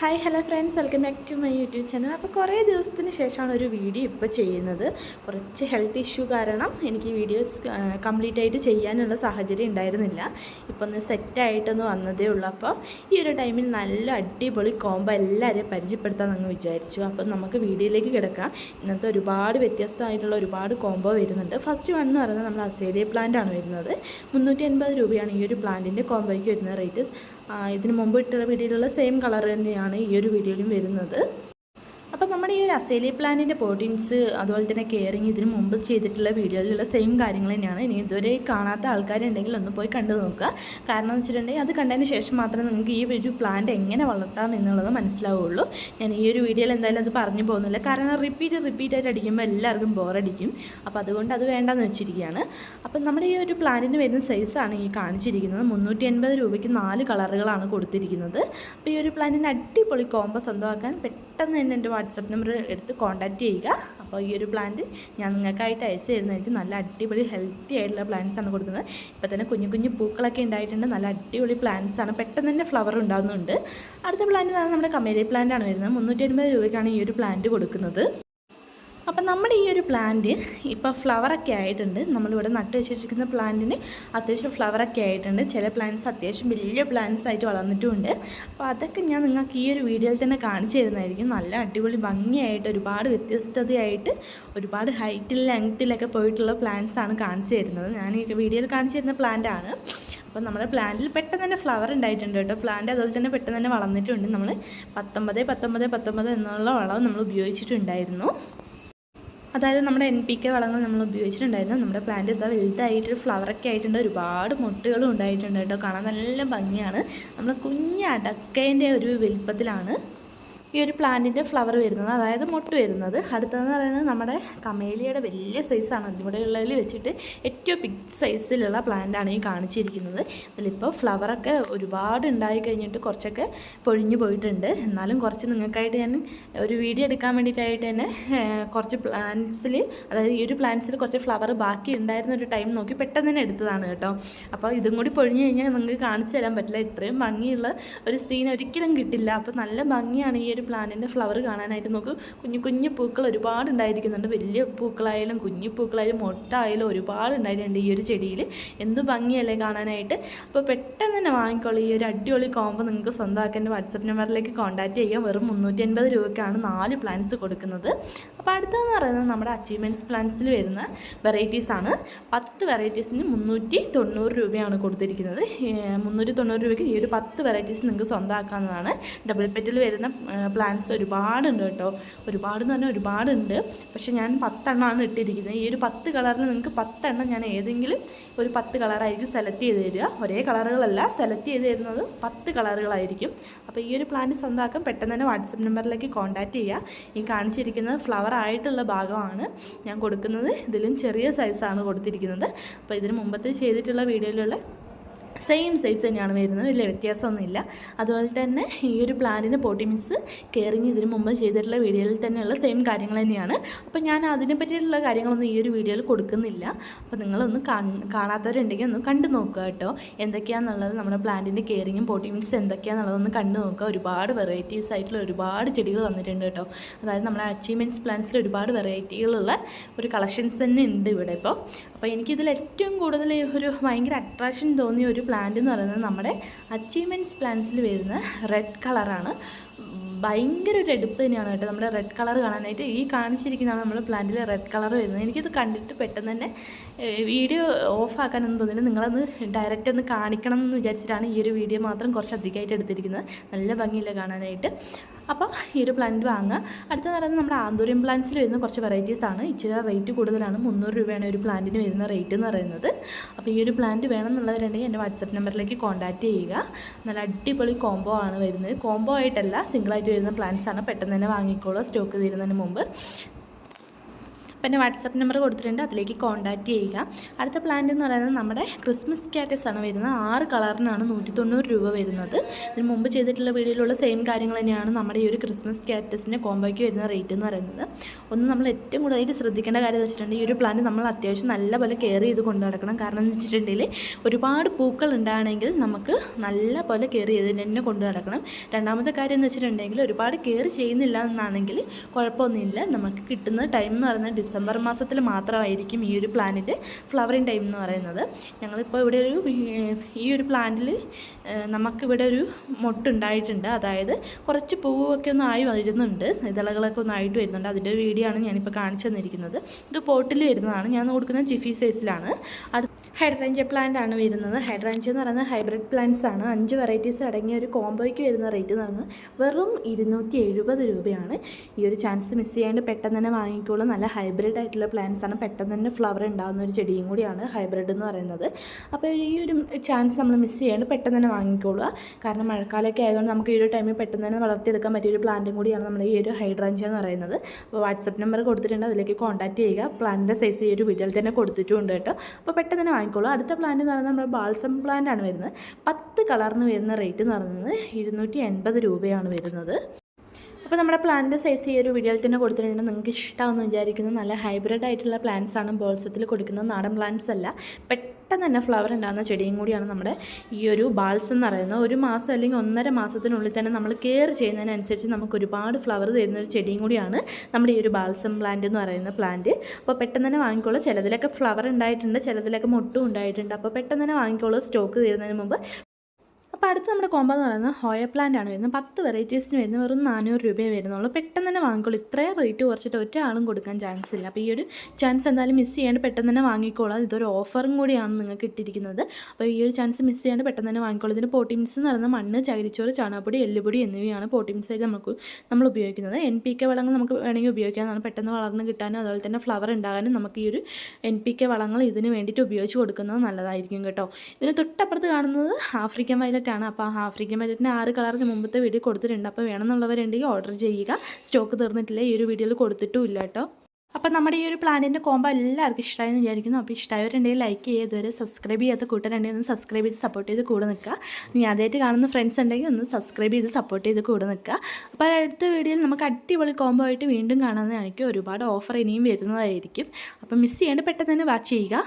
Hi hello friends welcome back to my YouTube channel അപ്പോൾ കുറേ ദിവസത്തിന് ശേഷമാണ് ഒരു വീഡിയോ ഇപ്പോൾ ചെയ്യുന്നത്. കുറച്ച് ഹെൽത്ത് ഇഷ്യൂ കാരണം എനിക്ക് വീഡിയോസ് കംപ്ലീറ്റ് ആയിട്ട് ചെയ്യാനുള്ള സാഹചര്യം ഉണ്ടായിരുന്നില്ല. ഇപ്പം ഒന്ന് സെറ്റായിട്ടൊന്ന് വന്നതേ ഉള്ളൂ. അപ്പോൾ ഈ ഒരു ടൈമിൽ നല്ല അടിപൊളി കോംബോ എല്ലാവരെയും പരിചയപ്പെടുത്താൻ അങ്ങ് വിചാരിച്ചു. അപ്പം നമുക്ക് വീഡിയോയിലേക്ക് കിടക്കാം. ഇന്നത്തെ ഒരുപാട് വ്യത്യസ്തമായിട്ടുള്ള ഒരുപാട് കോംബോ വരുന്നുണ്ട്. ഫസ്റ്റ് വൺ എന്ന് പറയുന്നത് നമ്മൾ അസേലിയ പ്ലാന്റ് ആണ് വരുന്നത്. മുന്നൂറ്റി രൂപയാണ് ഈ ഒരു പ്ലാന്റിന്റെ കോംബോയ്ക്ക് വരുന്ന റേറ്റ് ഇതിന് മുമ്പ് ഇട്ട വീഡിയോയിലുള്ള സെയിം കളർ തന്നെയാണ് ഈ ഒരു വീഡിയോയിലും വരുന്നത്. അപ്പോൾ നമ്മുടെ ഈ ഒരു അസേലി പ്ലാനിന്റെ പ്രോട്ടീൻസ് അതുപോലെ തന്നെ കെയറിങ് ഇതിന് മുമ്പ് ചെയ്തിട്ടുള്ള വീഡിയോയിലുള്ള സെയിം കാര്യങ്ങൾ തന്നെയാണ്. ഇനി ഇതുവരെ കാണാത്ത ആൾക്കാരുണ്ടെങ്കിൽ ഒന്ന് പോയി കണ്ടു നോക്കുക. കാരണം എന്ന് വെച്ചിട്ടുണ്ടെങ്കിൽ അത് കണ്ടതിന് ശേഷം മാത്രമേ നിങ്ങൾക്ക് ഈ ഒരു പ്ലാന്റ് എങ്ങനെ വളർത്താം എന്നുള്ളത് മനസ്സിലാവുള്ളൂ. ഞാൻ ഈ ഒരു വീഡിയോയിൽ എന്തായാലും അത് പറഞ്ഞു പോകുന്നില്ല. കാരണം റിപ്പീറ്റ് റിപ്പീറ്റ് ആയിട്ട് അടിക്കുമ്പോൾ എല്ലാവർക്കും ബോറടിക്കും അപ്പോൾ അതുകൊണ്ട് അത് വേണ്ടെന്ന് വെച്ചിരിക്കുകയാണ്. അപ്പം നമ്മുടെ ഈ ഒരു പ്ലാന്റിന് വരുന്ന സൈസാണ് ഈ കാണിച്ചിരിക്കുന്നത്. മുന്നൂറ്റി അൻപത് രൂപയ്ക്ക് നാല് കളറുകളാണ് കൊടുത്തിരിക്കുന്നത്. അപ്പോൾ ഈ ഒരു പ്ലാന്റിന് അടിപൊളി കോമ്പോ സ്വന്തമാക്കാൻ പെട്ടെന്ന് തന്നെ എന്റെ വാട്സപ്പ് നമ്പർ എടുത്ത് കോൺടാക്റ്റ് ചെയ്യുക. അപ്പോൾ ഈ ഒരു പ്ലാന്റ് ഞാൻ നിങ്ങൾക്കായിട്ട് അയച്ചു തരുന്നതായിരിക്കും നല്ല അടിപൊളി ഹെൽത്തി ആയിട്ടുള്ള പ്ലാന്റ്സ് ആണ് കൊടുക്കുന്നത്. ഇപ്പോൾ തന്നെ കുഞ്ഞു കുഞ്ഞു പൂക്കളൊക്കെ ഉണ്ടായിട്ടുണ്ട്. നല്ല അടിപൊളി പ്ലാന്റ്സ് ആണ്. പെട്ടെന്ന് തന്നെ ഫ്ലവർ ഉണ്ടാകുന്നുണ്ട്. അടുത്ത പ്ലാന്റ് നമ്മുടെ കമേരി പ്ലാന്റ് ആണ് വരുന്നത്. മുന്നൂറ്റി രൂപയ്ക്കാണ് ഈ ഒരു പ്ലാന്റ് കൊടുക്കുന്നത്. അപ്പം നമ്മുടെ ഈ ഒരു പ്ലാന്റ് ഇപ്പോൾ ഫ്ലവറൊക്കെ ആയിട്ടുണ്ട്. നമ്മളിവിടെ നട്ട് വെച്ചിരിക്കുന്ന പ്ലാന്റിന് അത്യാവശ്യം ഫ്ലവറൊക്കെ ആയിട്ടുണ്ട്. ചില പ്ലാന്റ്സ് അത്യാവശ്യം വലിയ പ്ലാന്റ്സ് ആയിട്ട് വളർന്നിട്ടുമുണ്ട്. അപ്പോൾ അതൊക്കെ ഞാൻ നിങ്ങൾക്ക് ഈ ഒരു വീഡിയോയിൽ തന്നെ കാണിച്ചു തരുന്നതായിരിക്കും. നല്ല അടിപൊളി ഭംഗിയായിട്ട് ഒരുപാട് വ്യത്യസ്തതയായിട്ട് ഒരുപാട് ഹൈറ്റിൽ ലെങ്ത്തിലൊക്കെ പോയിട്ടുള്ള പ്ലാന്റ്സ് ആണ് കാണിച്ചു തരുന്നത്. ഞാൻ ഈ വീഡിയോയിൽ കാണിച്ചു തരുന്ന പ്ലാന്റ് ആണ്. അപ്പോൾ നമ്മുടെ പ്ലാന്റിൽ പെട്ടെന്ന് തന്നെ ഫ്ലവർ ഉണ്ടായിട്ടുണ്ട് കേട്ടോ. പ്ലാന്റ് അതുപോലെ തന്നെ പെട്ടെന്ന് തന്നെ വളർന്നിട്ടുണ്ട്. നമ്മൾ പത്തൊമ്പത് പത്തൊമ്പത് പത്തൊമ്പത് എന്നുള്ള വളം നമ്മൾ ഉപയോഗിച്ചിട്ടുണ്ടായിരുന്നു. അതായത് നമ്മുടെ എൻ പി കെ വളങ്ങൾ നമ്മൾ ഉപയോഗിച്ചിട്ടുണ്ടായിരുന്നു. നമ്മുടെ പ്ലാന്റ് ഇതാ വലുതായിട്ട് ഫ്ലവറൊക്കെ ആയിട്ടുണ്ട്. ഒരുപാട് മുട്ടുകളും ഉണ്ടായിട്ടുണ്ട് കേട്ടോ. കാണാൻ നല്ല ഭംഗിയാണ്. നമ്മൾ കുഞ്ഞ് അടക്കേന്റെ ഒരു വലിപ്പത്തിലാണ്. ഈ ഒരു പ്ലാന്റിന്റെ ഫ്ലവർ വരുന്നത് അതായത് മുട്ട് വരുന്നത്. അടുത്തതെന്ന് പറയുന്നത് നമ്മുടെ കമേലിയുടെ വലിയ സൈസാണ് ഇവിടെ ഉള്ളതിൽ വെച്ചിട്ട് ഏറ്റവും ബിഗ് സൈസിലുള്ള പ്ലാന്റാണ് ഈ കാണിച്ചിരിക്കുന്നത്. ഇതിലിപ്പോൾ ഫ്ലവറൊക്കെ ഒരുപാട് ഉണ്ടായി കഴിഞ്ഞിട്ട് കുറച്ചൊക്കെ പൊഴിഞ്ഞു പോയിട്ടുണ്ട്. എന്നാലും കുറച്ച് നിങ്ങൾക്കായിട്ട് ഞാൻ ഒരു വീഡിയോ എടുക്കാൻ വേണ്ടിയിട്ടായിട്ട് തന്നെ കുറച്ച് പ്ലാന്റ്സിൽ അതായത് ഈ ഒരു പ്ലാന്റ്സിൽ കുറച്ച് ഫ്ലവർ ബാക്കി ഉണ്ടായിരുന്ന ഒരു ടൈം നോക്കി പെട്ടെന്ന് തന്നെ എടുത്തതാണ് കേട്ടോ. അപ്പോൾ ഇതും കൂടി പൊഴിഞ്ഞു കഴിഞ്ഞാൽ നിങ്ങൾക്ക് കാണിച്ചു തരാൻ പറ്റില്ല. ഇത്രയും ഭംഗിയുള്ള ഒരു സീൻ ഒരിക്കലും കിട്ടില്ല. അപ്പോൾ നല്ല ഭംഗിയാണ് ഈ ഒരു പ്ലാന്റിന്റെ ഫ്ലവർ കാണാനായിട്ട് നോക്ക്. കുഞ്ഞു കുഞ്ഞു പൂക്കൾ ഒരുപാട് ഉണ്ടായിരിക്കുന്നുണ്ട്. വലിയ പൂക്കളായാലും കുഞ്ഞു പൂക്കളായാലും മുട്ടായാലും ഒരുപാട് ഉണ്ടായിട്ടുണ്ട് ഈ ഒരു ചെടിയിൽ. എന്ത് ഭംഗിയല്ലേ കാണാനായിട്ട്. അപ്പോൾ പെട്ടെന്ന് തന്നെ വാങ്ങിക്കോളൂ. ഈ ഒരു അടിപൊളി കോമ്പോ നിങ്ങൾക്ക് സ്വന്തമാക്കാൻ വാട്സപ്പ് നമ്പറിലേക്ക് കോൺടാക്റ്റ് ചെയ്യാം. വെറും മുന്നൂറ്റി അൻപത് രൂപയ്ക്കാണ് നാല് പ്ലാന്റ്സ് കൊടുക്കുന്നത്. അപ്പോൾ അടുത്തതെന്ന് പറയുന്നത് നമ്മുടെ അച്ചീവ്മെന്റ്സ് പ്ലാൻസിൽ വരുന്ന വെറൈറ്റീസ് ആണ്. പത്ത് വെറൈറ്റീസിന് മുന്നൂറ്റി തൊണ്ണൂറ് രൂപയാണ് കൊടുത്തിരിക്കുന്നത്. മുന്നൂറ്റി തൊണ്ണൂറ് രൂപയ്ക്ക് ഈ ഒരു പത്ത് വെറൈറ്റീസ് നിങ്ങൾക്ക് സ്വന്തമാക്കാവുന്നതാണ്. ഡബിൾ പെറ്റിൽ വരുന്ന പ്ലാൻസ് ഒരുപാടുണ്ട് കേട്ടോ. ഒരുപാട് എന്ന് പറഞ്ഞാൽ ഒരുപാടുണ്ട്. പക്ഷേ ഞാൻ പത്തെണ്ണമാണ് ഇട്ടിരിക്കുന്നത്. ഈ ഒരു പത്ത് കളറിൽ നിങ്ങൾക്ക് പത്തെണ്ണം ഞാൻ ഏതെങ്കിലും ഒരു പത്ത് കളറായിരിക്കും സെലക്ട് ചെയ്ത് തരിക. ഒരേ കളറുകളല്ല സെലക്ട് ചെയ്ത് തരുന്നത് പത്ത് കളറുകളായിരിക്കും അപ്പോൾ ഈ ഒരു പ്ലാന്റ് സ്വന്തമാക്കാൻ പെട്ടെന്ന് തന്നെ വാട്സപ്പ് നമ്പറിലേക്ക് കോൺടാക്റ്റ് ചെയ്യുക. ഈ കാണിച്ചിരിക്കുന്നത് ഫ്ലവർ ആയിട്ടുള്ള ഭാഗമാണ് ഞാൻ കൊടുക്കുന്നത്. ഇതിലും ചെറിയ സൈസാണ് കൊടുത്തിരിക്കുന്നത്. അപ്പോൾ ഇതിന് മുമ്പത്തെ ചെയ്തിട്ടുള്ള വീഡിയോയിലുള്ള സെയിം സൈസ് തന്നെയാണ് വരുന്നത്. വലിയ വ്യത്യാസമൊന്നുമില്ല. അതുപോലെ തന്നെ ഈ ഒരു പ്ലാന്റിന് പോട്ടി മിക്സ് കെയറിങ് ഇതിന് മുമ്പ് ചെയ്തിട്ടുള്ള വീഡിയോയിൽ തന്നെയുള്ള സെയിം കാര്യങ്ങൾ തന്നെയാണ്. അപ്പോൾ ഞാൻ അതിനെ പറ്റിയിട്ടുള്ള കാര്യങ്ങളൊന്നും ഈ ഒരു വീഡിയോയിൽ കൊടുക്കുന്നില്ല. അപ്പോൾ നിങ്ങളൊന്ന് കാണാത്തവരുണ്ടെങ്കിൽ ഒന്ന് കണ്ടു നോക്കുക കേട്ടോ. എന്തൊക്കെയാണെന്നുള്ളത് നമ്മുടെ പ്ലാന്റിന്റെ കെയറിങ്ങും പോട്ടി മിക്സ് എന്തൊക്കെയാണെന്നുള്ളതൊന്ന് കണ്ടു നോക്കുക. ഒരുപാട് വെറൈറ്റീസ് ആയിട്ടുള്ള ഒരുപാട് ചെടികൾ വന്നിട്ടുണ്ട് കേട്ടോ. അതായത് നമ്മുടെ അച്ചീവ്മെന്റ്സ് പ്ലാന്റ്സിൽ ഒരുപാട് വെറൈറ്റികളുള്ള ഒരു കളക്ഷൻസ് തന്നെ ഉണ്ട് ഇവിടെ ഇപ്പോൾ അപ്പോൾ എനിക്കിതിൽ ഏറ്റവും കൂടുതൽ ഒരു ഭയങ്കര അട്രാക്ഷൻ തോന്നിയ ഒരു പ്ലാന്റ് എന്ന് പറയുന്നത് നമ്മുടെ അച്ചീവ്മെന്റ്സ് പ്ലാന്റ്സിൽ വരുന്ന റെഡ് കളറാണ് ഭയങ്കര ഒരു എടുപ്പ് തന്നെയാണ് കേട്ടോ നമ്മുടെ റെഡ് കളർ കാണാനായിട്ട് ഈ കാണിച്ചിരിക്കുന്നതാണ് നമ്മുടെ പ്ലാന്റിൽ റെഡ് കളർ വരുന്നത്. എനിക്കിത് കണ്ടിട്ട് പെട്ടെന്ന് തന്നെ വീഡിയോ ഓഫാക്കാനൊന്നും തോന്നില്ല നിങ്ങളത് ഡയറക്റ്റ് ഒന്ന് കാണിക്കണം എന്ന് വിചാരിച്ചിട്ടാണ് ഈ ഒരു വീഡിയോ മാത്രം കുറച്ച് അധികമായിട്ട് എടുത്തിരിക്കുന്നത്. നല്ല ഭംഗിയില്ല കാണാനായിട്ട്. അപ്പോൾ ഈ ഒരു പ്ലാന്റ് വാങ്ങുക. അടുത്ത പറയുന്നത് നമ്മുടെ ആന്തൂരിയം പ്ലാന്റ്സിൽ വരുന്ന കുറച്ച് വെറൈറ്റീസ് ആണ്. ഇച്ചിരി റേറ്റ് കൂടുതലാണ്. മുന്നൂറ് രൂപയാണ് ഒരു പ്ലാന്റിന് വരുന്ന റേറ്റ് എന്ന് പറയുന്നത്. അപ്പോൾ ഈ ഒരു പ്ലാന്റ് വേണം എന്നുള്ളവരുണ്ടെങ്കിൽ എന്റെ വാട്സപ്പ് നമ്പറിലേക്ക് കോൺടാക്റ്റ് ചെയ്യുക. നല്ല അടിപൊളി കോംബോ ആണ് വരുന്നത്. കോംബോ ആയിട്ടല്ല സിംഗിളായിട്ട് വരുന്ന പ്ലാന്റ്സാണ് പെട്ടെന്ന് തന്നെ വാങ്ങിക്കോളൂ സ്റ്റോക്ക് തീരുന്നതിന് മുമ്പ്. എന്റെ വാട്സാപ്പ് നമ്പർ കൊടുത്തിട്ടുണ്ട്. അതിലേക്ക് കോൺടാക്റ്റ് ചെയ്യുക. അടുത്ത പ്ലാന്റ് എന്ന് പറയുന്നത് നമ്മുടെ ക്രിസ്മസ് കാറ്റസ് ആണ് വരുന്നത്. ആറ് കളറിനാണ് നൂറ്റി തൊണ്ണൂറ് രൂപ വരുന്നത്. ഇതിന് മുമ്പ് ചെയ്തിട്ടുള്ള വീഡിയോയിലുള്ള സെയിം കാര്യങ്ങൾ തന്നെയാണ് നമ്മുടെ ഈ ഒരു ക്രിസ്മസ് കാറ്റസിന്റെ കോമ്പോയ്ക്ക് വരുന്ന റേറ്റ് എന്ന് പറയുന്നത്. ഒന്ന് നമ്മൾ ഏറ്റവും കൂടുതലായിട്ട് ശ്രദ്ധിക്കേണ്ട കാര്യം എന്ന് വെച്ചിട്ടുണ്ടെങ്കിൽ ഈ ഒരു പ്ലാന്റ് നമ്മൾ അത്യാവശ്യം നല്ലപോലെ കെയർ ചെയ്ത് കൊണ്ടു നടക്കണം. കാരണം എന്ന് വെച്ചിട്ടുണ്ടെങ്കിൽ ഒരുപാട് പൂക്കൾ ഉണ്ടാണെങ്കിൽ നമുക്ക് നല്ലപോലെ കെയർ ചെയ്ത് തന്നെ കൊണ്ടു നടക്കണം. രണ്ടാമത്തെ കാര്യം എന്ന് വെച്ചിട്ടുണ്ടെങ്കിൽ ഒരുപാട് കെയർ ചെയ്യുന്നില്ല എന്നാണെങ്കിൽ കുഴപ്പമൊന്നുമില്ല. നമുക്ക് കിട്ടുന്ന ടൈം എന്ന് പറയുന്നത് ഡിസംബർ മാസത്തിൽ മാത്രമായിരിക്കും ഈ ഒരു പ്ലാന്റിന്റെ ഫ്ലവറിങ് ടൈം എന്ന് പറയുന്നത്. ഞങ്ങളിപ്പോൾ ഇവിടെ ഒരു ഈ ഒരു പ്ലാന്റിൽ നമുക്കിവിടെ ഒരു മൊട്ടുണ്ടായിട്ടുണ്ട്. അതായത് കുറച്ച് പൂവൊക്കെ ഒന്ന് ആയി വരുന്നുണ്ട് ഇതളകളൊക്കെ ഒന്ന് ആയിട്ട് വരുന്നുണ്ട്. അതിന്റെ വീഡിയോ ആണ് ഞാനിപ്പോൾ കാണിച്ചു തന്നിരിക്കുന്നത്. ഇത് പോട്ടിൽ വരുന്നതാണ്. ഞാൻ കൊടുക്കുന്ന ജിഫി സൈസിലാണ്. ഹൈഡ്രേഞ്ച് പ്ലാന്റ് ആണ് വരുന്നത്. ഹൈഡ്രാഞ്ച എന്ന് പറയുന്നത് ഹൈബ്രിഡ് പ്ലാന്റ്സ് ആണ്. അഞ്ച് വെറൈറ്റീസ് അടങ്ങിയ ഒരു കോംബോയ്ക്ക് വരുന്ന റേറ്റ് എന്ന് പറയുന്നത് വെറും ഇരുന്നൂറ്റി രൂപയാണ്. ഈ ഒരു ചാൻസ് മിസ് ചെയ്യാണ്ട് പെട്ടെന്ന് തന്നെ വാങ്ങിക്കോളൂ. നല്ല ഹൈബ്രിഡ് ആയിട്ടുള്ള പ്ലാന്റ്സ് ആണ് പെട്ടെന്ന് തന്നെ ഫ്ലവർ ഉണ്ടാകുന്ന ഒരു ചെടിയും കൂടിയാണ് ഹൈബ്രിഡ് എന്ന് പറയുന്നത്. അപ്പോൾ ഈ ഒരു ചാൻസ് നമ്മൾ മിസ് ചെയ്യാണ്ട് പെട്ടെന്ന് തന്നെ വാങ്ങിക്കോളുക. കാരണം മഴക്കാലമൊക്കെ ആയതുകൊണ്ട് നമുക്ക് ഈ ഒരു ടൈമിൽ പെട്ടെന്ന് തന്നെ വളർത്തിയെടുക്കാൻ പറ്റിയ ഒരു പ്ലാന്റും കൂടിയാണ് നമ്മൾ ഈ ഒരു ഹൈഡ്രാഞ്ച എന്ന് പറയുന്നത്. അപ്പോൾ വാട്സപ്പ് നമ്പർ കൊടുത്തിട്ടുണ്ട്. അതിലേക്ക് കോൺടാക്ട് ചെയ്യുക. പ്ലാന്റിന്റെ സൈസ് ഈ ഒരു വീഡിയോയിൽ തന്നെ കൊടുത്തിട്ടുണ്ട് കേട്ടോ. അപ്പോൾ പെട്ടെന്ന് തന്നെ വാങ്ങിക്കോളൂ അടുത്ത പ്ലാന്റ് എന്ന് പറയുന്നത് നമ്മൾ ബാൾസം പ്ലാന്റ് ആണ് വരുന്നത്. പത്ത് കളറിന് വരുന്ന റേറ്റ് എന്ന് പറയുന്നത് ഇരുന്നൂറ്റി എൺപത് രൂപയാണ് വരുന്നത്. അപ്പോൾ നമ്മുടെ പ്ലാന്റിന്റെ സൈസ് ഈ ഒരു വീഡിയോയിൽ തന്നെ കൊടുത്തിട്ടുണ്ട്. നിങ്ങൾക്ക് ഇഷ്ടമാണെന്ന് വിചാരിക്കുന്നു. നല്ല ഹൈബ്രിഡ് ആയിട്ടുള്ള പ്ലാന്റ്സ് ആണ് ബോൾസത്തിൽ കൊടുക്കുന്നത്. നാടൻ പ്ലാന്റ്സ് അല്ല. പെട്ടെന്ന് തന്നെ ഫ്ലവർ ഉണ്ടാകുന്ന ചെടിയും കൂടിയാണ് നമ്മുടെ ഈ ഒരു ബാൾസ് എന്ന് പറയുന്നത്. ഒരു മാസം അല്ലെങ്കിൽ ഒന്നര മാസത്തിനുള്ളിൽ തന്നെ നമ്മൾ കെയർ ചെയ്യുന്നതിനനുസരിച്ച് നമുക്ക് ഒരുപാട് ഫ്ലവർ തരുന്ന ഒരു ചെടിയും കൂടിയാണ് നമ്മുടെ ഈ ഒരു ബാൾസം പ്ലാന്റ് എന്ന് പറയുന്ന പ്ലാന്റ് അപ്പോൾ പെട്ടെന്ന് തന്നെ വാങ്ങിക്കോളൂ. ചിലതിലൊക്കെ ഫ്ലവർ ഉണ്ടായിട്ടുണ്ട്. ചിലതിലൊക്കെ മുട്ടും ഉണ്ടായിട്ടുണ്ട്. അപ്പോൾ പെട്ടെന്ന് തന്നെ വാങ്ങിക്കോളൂ. സ്റ്റോക്ക് തീരുന്നതിന് മുമ്പ് അപ്പോൾ അടുത്ത് നമ്മുടെ കോമ്പോ എന്ന് പറയുന്നത് ഹോയ പ്ലാന്റ് ആണ് വരുന്നത്. പത്ത് വെറൈറ്റീസിന് വരുന്നത് വെറും നാനൂറ് രൂപയെ വരുന്നുള്ളൂ. പെട്ടെന്ന് തന്നെ വാങ്ങിക്കോളൂ. ഇത്രയും റേറ്റ് കുറച്ചിട്ട് ഒരാളും കൊടുക്കാൻ ചാൻസ് ഇല്ല. അപ്പോൾ ഈ ഒരു ചാൻസ് എന്തായാലും മിസ് ചെയ്യാണ്ട് പെട്ടെന്ന് തന്നെ വാങ്ങിക്കോളാം. ഇതൊരു ഓഫറും കൂടിയാണ് നിങ്ങൾക്ക് ഇട്ടിരിക്കുന്നത് അപ്പോൾ ഈ ഒരു ചാൻസ് മിസ് ചെയ്യാണ്ട് പെട്ടെന്ന് തന്നെ വാങ്ങിക്കോളൂ. ഇതിന് പോട്ടിംസ് എന്ന് പറയുന്നത് മണ്ണ് ചകിരിച്ചോറ് ചാണകപ്പൊടി എല്ലുപൊടി എന്നിവയാണ് പോട്ടിംസായിട്ട് നമുക്ക് നമ്മൾ ഉപയോഗിക്കുന്നത്. എൻ പി കെ വളങ്ങൾ നമുക്ക് വേണമെങ്കിൽ ഉപയോഗിക്കാവുന്നതാണ്. പെട്ടെന്ന് വളർന്ന് കിട്ടാനും അതുപോലെ തന്നെ ഫ്ലവർ ഉണ്ടാകാനും നമുക്ക് ഈ ഒരു എൻ പി കെ വളങ്ങൾ ഇതിന് വേണ്ടിയിട്ട് ഉപയോഗിച്ച് കൊടുക്കുന്നത് നല്ലതായിരിക്കും കേട്ടോ. ഇതിന് തൊട്ടപ്പുറത്ത് കാണുന്നത് ആഫ്രിക്കൻ വയലറ്റ് ആണ് അപ്പോൾ ആ ആഫ്രിക്കൻ ബജറ്റിന് ആറ് കളറിന് മുമ്പത്തെ വീഡിയോ കൊടുത്തിട്ടുണ്ട്. അപ്പോൾ വേണമെന്നുള്ളവരുണ്ടെങ്കിൽ ഓർഡർ ചെയ്യുക. സ്റ്റോക്ക് തീർന്നിട്ടില്ല. ഈ ഒരു വീഡിയോയിൽ കൊടുത്തിട്ടും ഇല്ല കേട്ടോ. അപ്പം നമ്മുടെ ഈ ഒരു പ്ലാനിന്റെ കോമ്പോ എല്ലാവർക്കും ഇഷ്ടമായെന്ന് വിചാരിക്കുന്നു. അപ്പോൾ ഇഷ്ടമായവരുണ്ടെങ്കിൽ ലൈക്ക് ചെയ്യുക. ഇതുവരെ സബ്സ്ക്രൈബ് ചെയ്യാത്ത കൂട്ടരുണ്ടെങ്കിൽ ഒന്ന് സബ്സ്ക്രൈബ് ചെയ്ത് സപ്പോർട്ട് ചെയ്ത് കൂടെ നിൽക്കുക. ഇനി ആദ്യമായിട്ട് കാണുന്ന ഫ്രണ്ട്സ് ഉണ്ടെങ്കിൽ ഒന്ന് സബ്സ്ക്രൈബ് ചെയ്ത് സപ്പോർട്ട് ചെയ്ത് കൂടെ നിൽക്കുക. അപ്പോൾ അടുത്ത വീഡിയോയിൽ നമുക്ക് അടിപൊളി കോമ്പോ ആയിട്ട് വീണ്ടും കാണുന്നതായിരിക്കും ഒരുപാട് ഓഫർ ഇനിയും വരുന്നതായിരിക്കും. അപ്പം മിസ് ചെയ്യാണ്ട് പെട്ടെന്ന് തന്നെ വാച്ച് ചെയ്യുക.